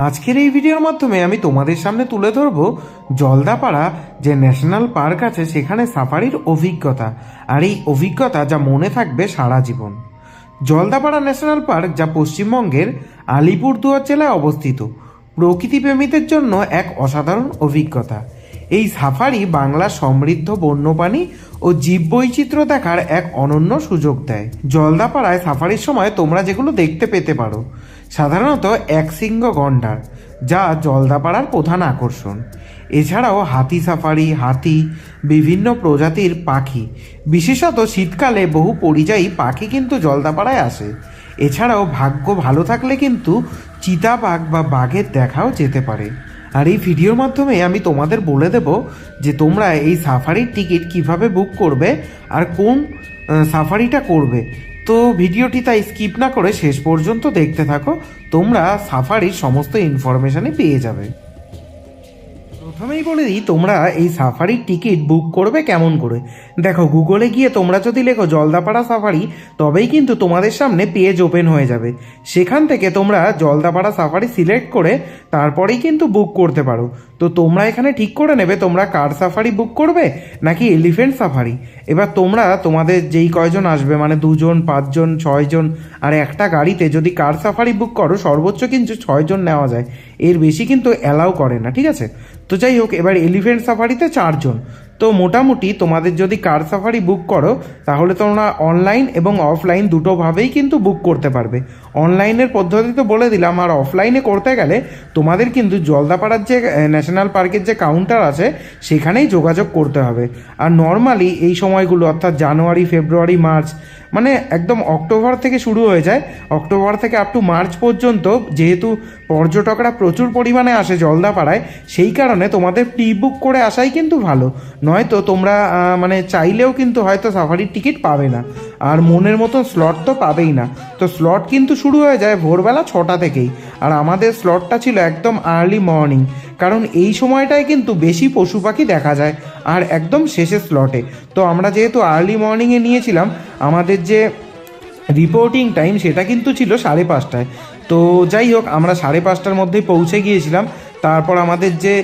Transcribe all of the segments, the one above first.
আজকের এই ভিডিওর মাধ্যমে আমি তোমাদের সামনে তুলে ধরবো জলদাপাড়া যে ন্যাশনাল পার্ক আছে, সেখানে সাফারির অভিজ্ঞতা আর এই অভিজ্ঞতা যা মনে থাকবে সারা জীবন। জলদাপাড়া ন্যাশনাল পার্ক যা পশ্চিমবঙ্গের আলিপুরদুয়ার জেলায় অবস্থিত। প্রকৃতিপ্রেমীদের জন্য এক অসাধারণ অভিজ্ঞতা। এই সাফারি বাংলার সমৃদ্ধ বন্যপ্রাণী ও জীববৈচিত্র্য দেখার এক অনন্য সুযোগ দেয়। জলদাপাড়ায় সাফারির সময় তোমরা যেগুলো দেখতে পেতে পারো। সাধারণত এক একশৃঙ্গ গন্ডার, যা জলদাপাড়ার প্রধান আকর্ষণ। এছাড়াও হাতি সাফারি, হাতি, বিভিন্ন প্রজাতির পাখি, বিশেষত শীতকালে বহু পরিযায়ী পাখি কিন্তু জলদাপাড়ায় আসে। এছাড়াও ভাগ্য ভালো থাকলে কিন্তু চিতাবাঘ বা বাঘের দেখাও যেতে পারে। আর এই ভিডিওর মাধ্যমে আমি তোমাদের বলে দেব যে তোমরা এই সাফারির টিকিট কীভাবে বুক করবে আর কোন সাফারিটা করবে। তো ভিডিওটি তাই স্কিপ না করে শেষ পর্যন্ত দেখতে থাকো। তোমরা সাফারির সমস্ত ইনফরমেশানে পেয়ে যাবে। প্রথমেই বলে দিই, তোমরা এই সাফারির টিকিট বুক করবে কেমন করে? দেখো গুগলে গিয়ে তোমরা যদি লেখো জলদাপাড়া সাফারি তবেই কিন্তু তোমাদের সামনে পেজ ওপেন হয়ে যাবে। সেখান থেকে তোমরা জলদাপাড়া সাফারি সিলেক্ট করে তারপরেই কিন্তু বুক করতে পারো। তো তোমরা এখানে ঠিক করে নেবে, তোমরা কার সাফারি বুক করবে নাকি এলিফেন্ট সাফারি এবার তোমরা তোমাদের যেই কয়জন আসবে মানে দুজন, পাঁচজন, ছয়জন, আর একটা গাড়িতে যদি কার সাফারি বুক করো, সর্বোচ্চ কিন্তু ছয়জন নেওয়া যায়। এর বেশি কিন্তু অ্যালাউ করে না, ঠিক আছে? তো যাই হোক এবার এলিফেন্ট সাফারিতে চারজন। তো মোটামুটি তোমাদের যদি কার সাফারি বুক করো, তাহলে তোমরা অনলাইন এবং অফলাইন দুটোভাবেই কিন্তু বুক করতে পারবে। অনলাইনের পদ্ধতি তো বলে দিলাম, আর অফলাইনে করতে গেলে তোমাদের কিন্তু জলদাপাড়ার যে ন্যাশনাল পার্কের যে কাউন্টার আছে, সেখানেই যোগাযোগ করতে হবে। আর নর্মালি এই সময়গুলো, অর্থাৎ জানুয়ারি ফেব্রুয়ারি মার্চ মানে একদম অক্টোবর থেকে শুরু হয়ে যায়। অক্টোবর থেকে আপ টু মার্চ পর্যন্ত যেহেতু পর্যটকরা প্রচুর পরিমাণে আসে জলদাপাড়ায়, সেই কারণে তোমাদের প্রি বুক করে আসাই কিন্তু ভালো। নয়তো তোমরা মানে চাইলেও কিন্তু হয়তো সাফারির টিকিট পাবে না। আর মনের মতো স্লট তো পাবেই না। তো স্লট কিন্তু শুরু হয়ে যায় ভোরবেলা ছটা থেকেই। আর আমাদের স্লটটা ছিল একদম আর্লি মর্নিং কারণ এই সময়টায় কিন্তু বেশি পশু পাখি দেখা যায়, আর একদম শেষের স্লটে তো আমরা যেহেতু আর্লি মর্নিংয়ে নিয়েছিলাম, আমাদের যে রিপোর্টিং টাইম সেটা কিন্তু ছিল সাড়ে পাঁচটায়। তো যাই হোক, আমরা সাড়ে পাঁচটার মধ্যেই পৌঁছে গিয়েছিলাম। তারপর আমাদের যে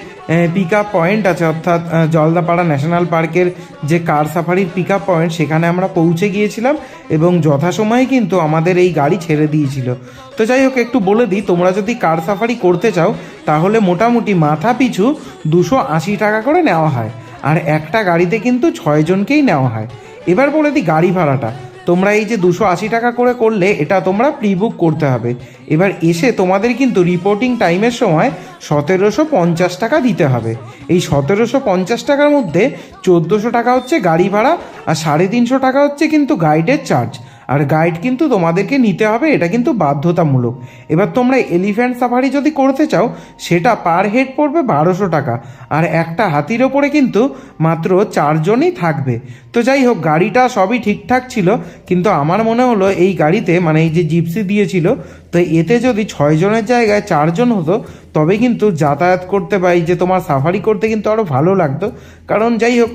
পিক আপ পয়েন্ট আছে, অর্থাৎ জলদাপাড়া ন্যাশনাল পার্কের যে কার সাফারির পিক আপ পয়েন্ট সেখানে আমরা পৌঁছে গিয়েছিলাম এবং যথাসময়ে কিন্তু আমাদের এই গাড়ি ছেড়ে দিয়েছিল। তো যাই হোক, একটু বলে দিই, তোমরা যদি কার সাফারি করতে চাও, তাহলে মোটামুটি মাথা পিছু দুশো আশি টাকা করে নেওয়া হয়। আর একটা গাড়িতে কিন্তু ছয়জনকেই নেওয়া হয়। এবার বলে দিই গাড়ি ভাড়াটা। তোমরা এই যে দুশো আশি টাকা করে করলে, এটা তোমরা প্রি বুক করতে হবে। এবার এসে তোমাদের কিন্তু রিপোর্টিং টাইমের সময় সতেরোশো পঞ্চাশ টাকা দিতে হবে। এই সতেরোশো পঞ্চাশ টাকার মধ্যে চোদ্দোশো টাকা হচ্ছে গাড়ি ভাড়া, আর সাড়ে তিনশো টাকা হচ্ছে কিন্তু গাইডের চার্জ আর গাইড কিন্তু তোমাদেরকে নিতে হবে, এটা কিন্তু বাধ্যতামূলক। এবার তোমরা এলিফ্যান্ট সাফারি যদি করতে চাও, সেটা পার হেড পড়বে বারোশো টাকা। আর একটা হাতির ওপরে কিন্তু মাত্র চারজনই থাকবে। তো যাই হোক, গাড়িটা সবই ঠিকঠাক ছিল, কিন্তু আমার মনে হলো এই গাড়িতে মানে এই যে জিপসি দিয়েছিল তো এতে যদি ছয়জনের জায়গায় চারজন হতো, তবে কিন্তু যাতায়াত করতে এই যে তোমার সাফারি করতে কিন্তু আরও ভালো লাগতো। কারণ যাই হোক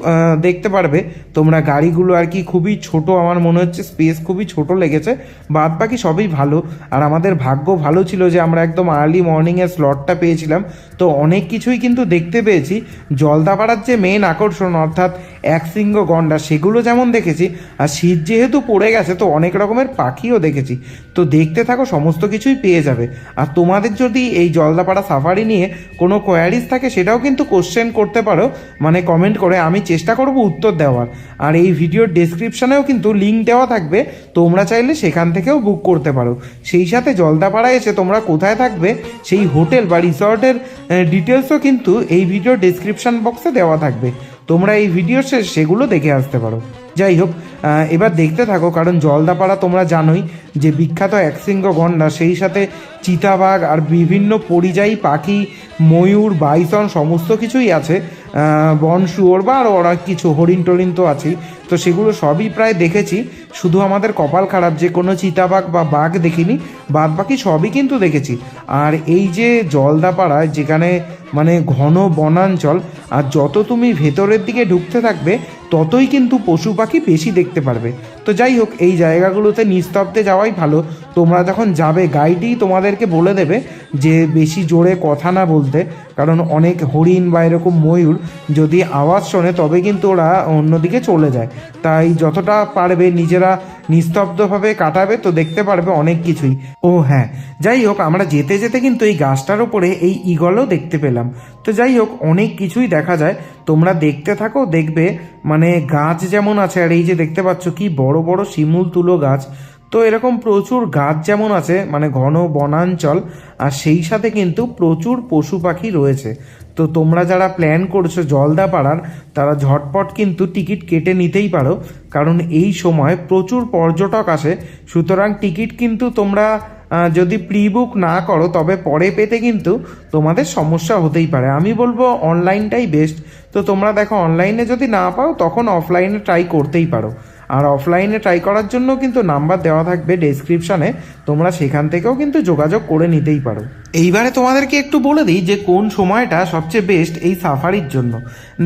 দেখতে পারবে, তোমরা গাড়িগুলো আর কি খুবই ছোট, আমার মনে হচ্ছে স্পেস খুবই ছোট লেগেছে বাদ বাকি সবই ভালো। আর আমাদের ভাগ্য ভালো ছিল যে আমরা একদম আর্লি মর্নিংয়ে স্লটটা পেয়েছিলাম। তো অনেক কিছুই কিন্তু দেখতে পেয়েছি। জলদাপাড়ার যে মেন আকর্ষণ, অর্থাৎ একশৃঙ্গ গন্ডা, সেগুলো যেমন দেখেছি, আর শীত যেহেতু পড়ে গেছে, তো অনেক রকমের পাখিও দেখেছি। তো দেখতে থাকো, সমস্ত কিছুই পেয়ে যাবে। আর তোমাদের যদি এই জলদাপাড়া সাফারি নিয়ে কোনো কোয়ারিজ থাকে, সেটাও কিন্তু কোশ্চেন করতে পারো। মানে কমেন্ট করে আমি চেষ্টা করব উত্তর দেওয়ার। আর এই ভিডিওর ডেসক্রিপশনেও কিন্তু লিঙ্ক দেওয়া থাকবে। তোমরা চাইলে সেখান থেকেও বুক করতে পারো। সেই সাথে জলদাপাড়া এসে তোমরা কোথায় থাকবে, সেই হোটেল বা রিসর্টের ডিটেলসও কিন্তু এই ভিডিও ডেসক্রিপশন বক্সে দেওয়া থাকবে। তোমরা এই ভিডিও শেষ, সেগুলো দেখে আসতে পারো। যাই হোক এবার দেখতে থাকো, কারণ জলদাপাড়া তোমরা জানোই যে বিখ্যাত একশৃঙ্গ গন্ডা সেই সাথে চিতাবাঘ আর বিভিন্ন পরিযায়ী পাখি, ময়ূর, বাইসন, সমস্ত কিছুই আছে। বন শুয়োর বা আরও অনেক কিছু, হরিণ টরিণ তো আছেই। তো সেগুলো সবই প্রায় দেখেছি, শুধু আমাদের কপাল খারাপ যে কোনো চিতাবাঘ বা বাঘ দেখিনি বাদ বাকি সবই কিন্তু দেখেছি। আর এই যে জলদাপাড়ায় যেখানে মানে ঘন বনাঞ্চল, আর যত তুমি ভেতরের দিকে ঢুকতে থাকবে ততই কিন্তু পশু পাখি বেশি দেখতে পারবে। তো যাই হোক, এই জায়গাগুলোতে নিস্তব্ধে যাওয়াই ভালো। তোমরা যখন যাবে গাইডই তোমাদেরকে বলে দেবে যে বেশি জোরে কথা না বলতে। কারণ অনেক হরিণ বা এরকম ময়ূর যদি আওয়াজ শোনে, তবে কিন্তু ওরা অন্যদিকে চলে যায়। তাই যতটা পারবে নিজেরা নিস্তব্ধভাবে কাটাবে, তো দেখতে পারবে অনেক কিছুই। ও হ্যাঁ যাই হোক, আমরা যেতে যেতে কিন্তু এই গাছটার ওপরে এই ইগলও দেখতে পেলাম। তো যাই হোক, অনেক কিছুই দেখা যায়। তোমরা দেখতে থাকো, দেখবে মানে গাছ যেমন আছে, আর এই যে দেখতে পাচ্ছ কি বড় বড় শিমুল তুলো গাছ, তো এরকম প্রচুর গাছ যেমন আছে মানে ঘন বনাঞ্চল, আর সেই সাথে কিন্তু প্রচুর পশু পাখি রয়েছে। তো তোমরা যারা প্ল্যান করছ জলদা পাড়ার, তারা ঝটপট কিন্তু টিকিট কেটে নিতেই পারো, কারণ এই সময় প্রচুর পর্যটক আসে, সুতরাং টিকিট কিন্তু তোমরা যদি প্রি বুক না করো, তবে পরে পেতে কিন্তু তোমাদের সমস্যা হতেই পারে। আমি বলব অনলাইনটাই বেস্ট তো তোমরা দেখো অনলাইনে যদি না পাও, তখন অফলাইনে ট্রাই করতেই পারো। আর অফলাইনে ট্রাই করার জন্য কিন্তু নাম্বার দেওয়া থাকবে ডেসক্রিপশনে তোমরা সেখান থেকেও কিন্তু যোগাযোগ করে নিতেই পারো। এইবারে তোমাদেরকে একটু বলে দিই যে, কোন সময়টা সবচেয়ে বেস্ট এই সাফারির জন্য।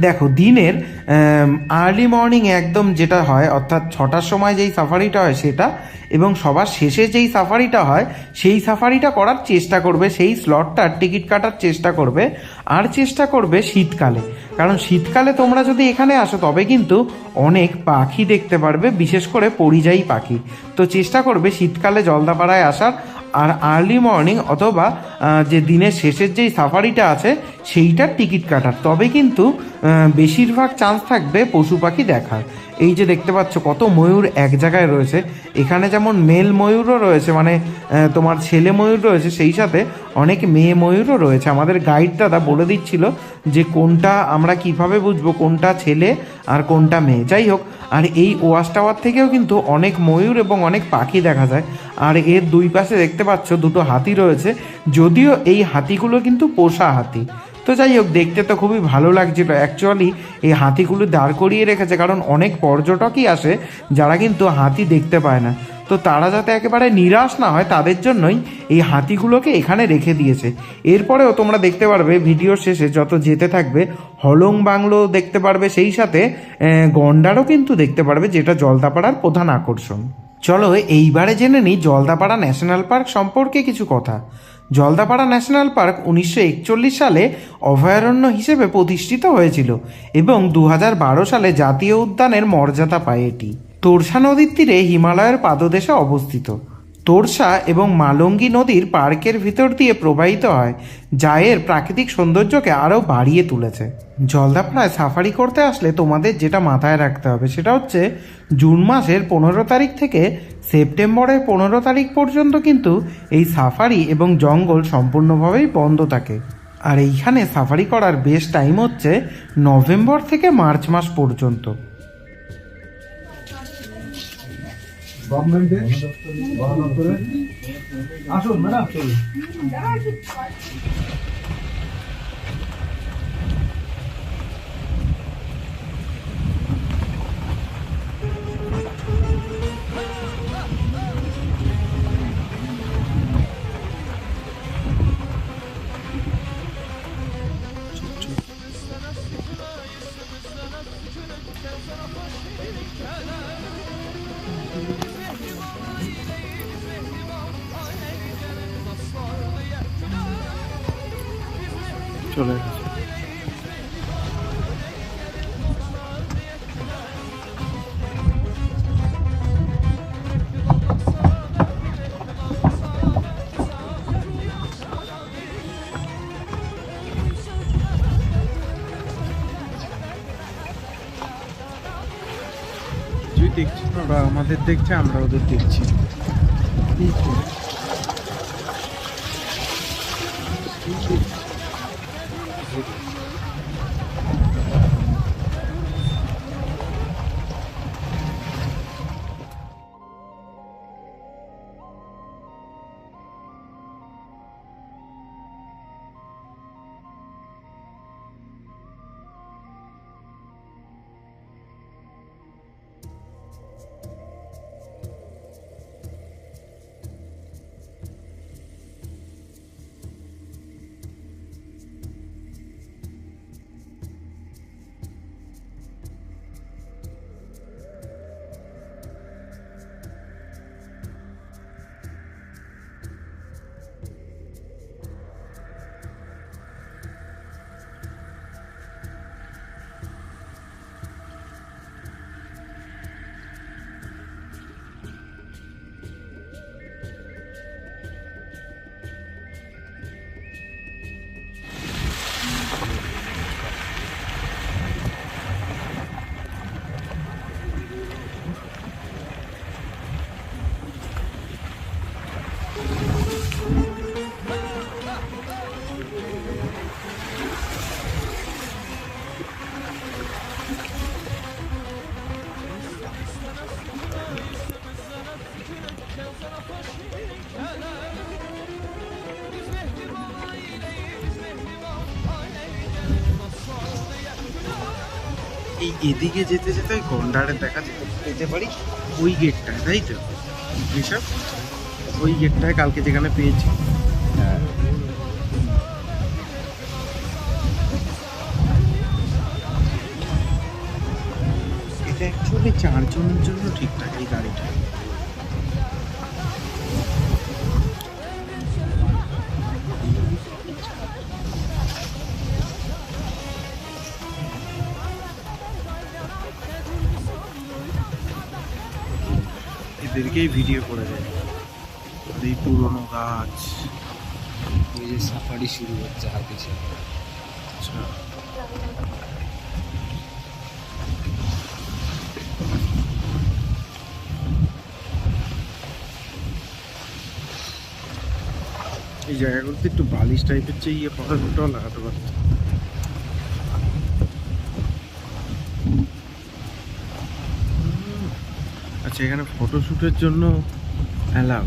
দেখো, দিনের আর্লি মর্নিং একদম যেটা হয়, অর্থাৎ ছটার সময় যেই সাফারিটা হয়, সেটা এবং সবার শেষে যেই সাফারিটা হয়, সেই সাফারিটা করার চেষ্টা করবে, সেই স্লটটার টিকিট কাটার চেষ্টা করবে, আর চেষ্টা করবে শীতকালে। কারণ শীতকালে তোমরা যদি এখানে আসো, তবে কিন্তু অনেক পাখি দেখতে পারবে, বিশেষ করে পরিযায়ী পাখি। তো চেষ্টা করবে শীতকালে জলদাপাড়ায় আসার, আর আর্লি মর্নিং অথবা যে দিনের শেষের যেই সাফারিটা আছে, সেইটার টিকিট কাটার। তবে কিন্তু বেশিরভাগ চান্স থাকবে পশু পাখি দেখার। এই যে দেখতে পাচ্ছ কত ময়ূর এক জায়গায় রয়েছে। এখানে যেমন মেল ময়ূরও রয়েছে মানে তোমার ছেলে ময়ূর রয়েছে, সেই সাথে অনেক মেয়ে ময়ূরও রয়েছে। আমাদের গাইড দাদা বলে দিচ্ছিল যে কোনটা আমরা কীভাবে বুঝব, কোনটা ছেলে আর কোনটা মেয়ে। যাই হোক, আর এই ওয়াশ টাওয়ার থেকেও কিন্তু অনেক ময়ূর এবং অনেক পাখি দেখা যায়। আর এর দুই পাশে দেখতে পাচ্ছ দুটো হাতি রয়েছে, যদিও এই হাতিগুলো কিন্তু পোষা হাতি। তো যাই হোক, দেখতে তো খুবই ভালো লাগছিল। অ্যাকচুয়ালি এই হাতিগুলো দাঁড় করিয়ে রেখেছে, কারণ অনেক পর্যটকই আসে যারা কিন্তু হাতি দেখতে পায় না। তো তারা যাতে একেবারে নিরাশ না হয়, তাদের জন্যই এই হাতিগুলোকে এখানে রেখে দিয়েছে। এরপরেও তোমরা দেখতে পারবে, ভিডিওর শেষে যত যেতে থাকবে, হলং বাংলো দেখতে পারবে, সেই সাথে গন্ডারও কিন্তু দেখতে পারবে, যেটা জলদাপাড়ার প্রধান আকর্ষণ। চলো, এইবারে জেনে নিই, জলদাপাড়া ন্যাশনাল পার্ক সম্পর্কে কিছু কথা। জলদাপাড়া ন্যাশনাল পার্ক উনিশশো একচল্লিশ সালে অভয়ারণ্য হিসেবে প্রতিষ্ঠিত হয়েছিল এবং দু হাজার বারো সালে জাতীয় উদ্যানের মর্যাদা পায় এটি। তোরসা নদীর তীরে হিমালয়ের পাদদেশে অবস্থিত। তোরসা এবং মালঙ্গি নদীর পার্কের ভিতর দিয়ে প্রবাহিত হয় যা এর প্রাকৃতিক সৌন্দর্যকে আরও বাড়িয়ে তুলেছে। জলদাপাড়ায় সাফারি করতে আসলে তোমাদের যেটা মাথায় রাখতে হবে সেটা হচ্ছে, জুন মাসের পনেরো তারিখ থেকে সেপ্টেম্বরের পনেরো তারিখ পর্যন্ত কিন্তু এই সাফারি এবং জঙ্গল সম্পূর্ণভাবেই বন্ধ থাকে। আর এইখানে সাফারি করার বেস্ট টাইম হচ্ছে নভেম্বর থেকে মার্চ মাস পর্যন্ত। গভর্নমেন্টের বন দপ্তরে আসুন ম্যাডাম চলে গেছে। দেখছি আমাদের দেখছে আমরা ওদের দেখছি। ঠিক আছে এদিকে যেতে যেতে ওই গন্ডারের দেখা যেতে পেতে পারি ওই গেটটায় তাই তো? ওই গেটটায় কালকে যেখানে পেয়েছি। এটা অ্যাকচুয়ালি চারজনের জন্য ঠিকঠাক এই গাড়িটা। এদেরকেই ভিডিও করে দেয়। আর এই পুরোনো গাছ। ওই যে সাফারি শুরু হচ্ছে হাতে ছেড়ে আচ্ছা। এই জায়গাগুলোতে একটু বালিশ টাইপের চেয়ে ইয়ে ফটোটাও লাগাতে পারতো আচ্ছা এখানে ফটোশ্যুটের জন্য অ্যালাউ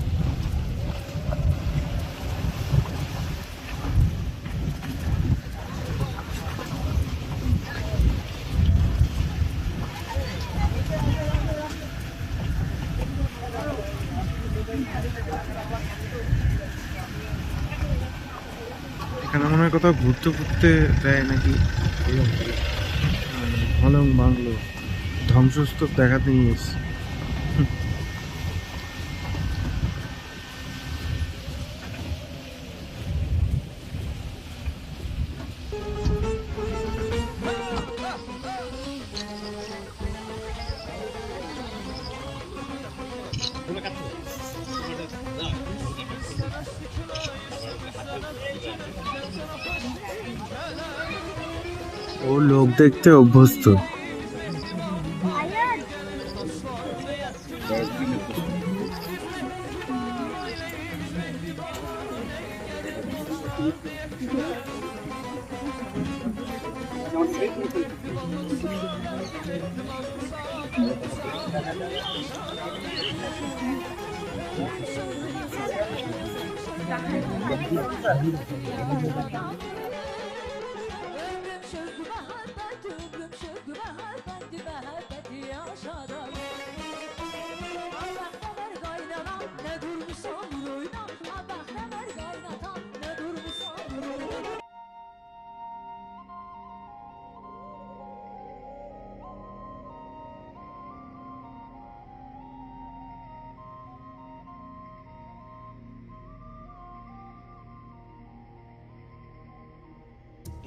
এখানে মনে হয় কোথাও ঘুরতে ঘুরতে দেয় নাকি? হলং বাংলো। ধ্বংসস্তূপ দেখাতে নিয়ে এসছি দেখতে অভ্যস্ত।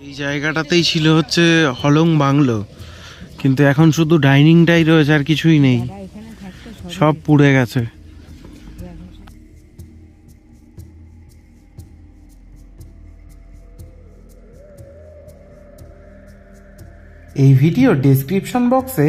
এই জায়গাটাতেই ছিল হচ্ছে হলং বাংলো। কিন্তু এখন শুধু ডাইনিংটাই রয়েছে আর কিছুই নেই। সব পুড়ে গেছে। এই ভিডিও ডেসক্রিপশন বক্সে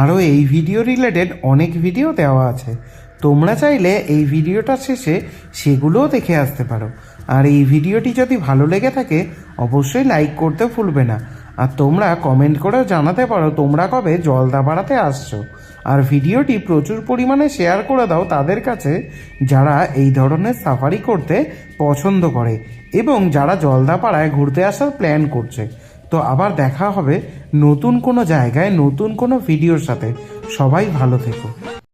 আরও এই ভিডিও রিলেটেড অনেক ভিডিও দেওয়া আছে। তোমরা চাইলে এই ভিডিওটা শেষে সেগুলোও দেখে আসতে পারো। আর এই ভিডিওটি যদি ভালো লেগে থাকে, অবশ্যই লাইক করতে ভুলবে না। আর তোমরা কমেন্ট করেও জানাতে পারো তোমরা কবে জলদাপাড়াতে আসছো। আর ভিডিওটি প্রচুর পরিমাণে শেয়ার করে দাও তাদের কাছে, যারা এই ধরনের সাফারি করতে পছন্দ করে এবং যারা জলদাপাড়ায় ঘুরতে আসার প্ল্যান করছে। তো আবার দেখা হবে নতুন কোনো জায়গায়, নতুন কোনো ভিডিওর সাথে। সবাই ভালো থেকো।